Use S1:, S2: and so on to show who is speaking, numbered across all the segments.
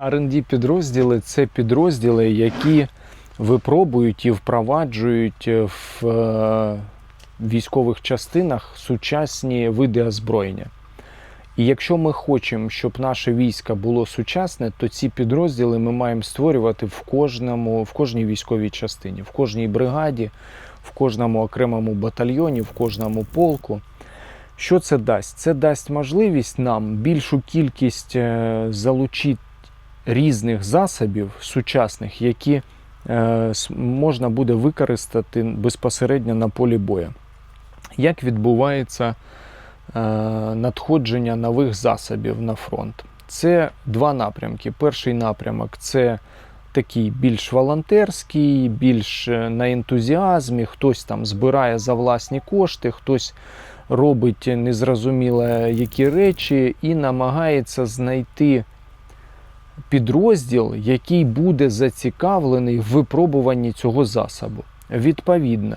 S1: R&D підрозділи це підрозділи, які випробують і впроваджують в е, військових частинах сучасні види озброєння. І якщо ми хочемо, щоб наше військо було сучасне, то ці підрозділи ми маємо створювати в кожному, в кожній військовій частині, в кожній бригаді, в кожному окремому батальйоні, в кожному полку. Що це дасть? Це дасть можливість нам більшу кількість е, залучити різних засобів сучасних, які е, можна буде використати безпосередньо на полі бою. Як відбувається е, надходження нових засобів на фронт? Це два напрямки. Перший напрямок це такий більш волонтерський, більш е, на ентузіазмі, хтось там збирає за власні кошти, хтось робить незрозуміло які речі і намагається знайти підрозділ, який буде зацікавлений в випробуванні цього засобу. Відповідно,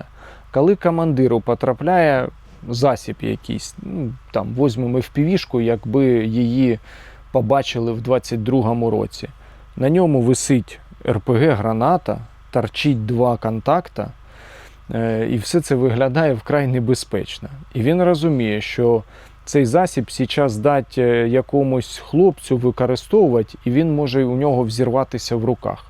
S1: коли командиру потрапляє засіб якийсь, ну, там візьмемо FPV-шку, якби її побачили в 22-му році. На ньому висить РПГ-граната, торчить два контакта, е, і все це виглядає вкрай небезпечно. І він розуміє, що цей засіб зараз дать е, якомусь хлопцю використовувати, і він може у нього взірватися в руках.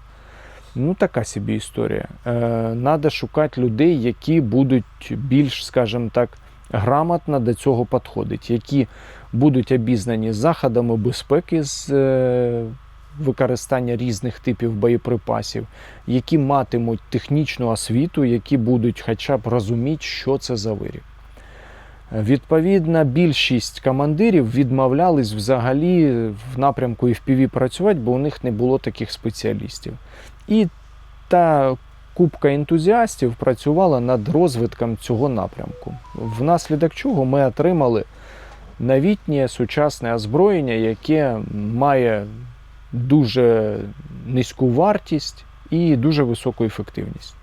S1: Ну, така собі історія. Е, Надо шукати людей, які будуть більш, скажімо так, грамотно до цього підходити, які будуть обізнані заходами безпеки з е, використання різних типів боєприпасів, які матимуть технічну освіту, які будуть хоча б розуміти, що це за виріб. Відповідно, більшість командирів відмовлялись взагалі в напрямку FPV працювати, бо у них не було таких спеціалістів. І та купка ентузіастів працювала над розвитком цього напрямку. Внаслідок чого ми отримали новітнє сучасне озброєння, яке має дуже низьку вартість і дуже високу ефективність.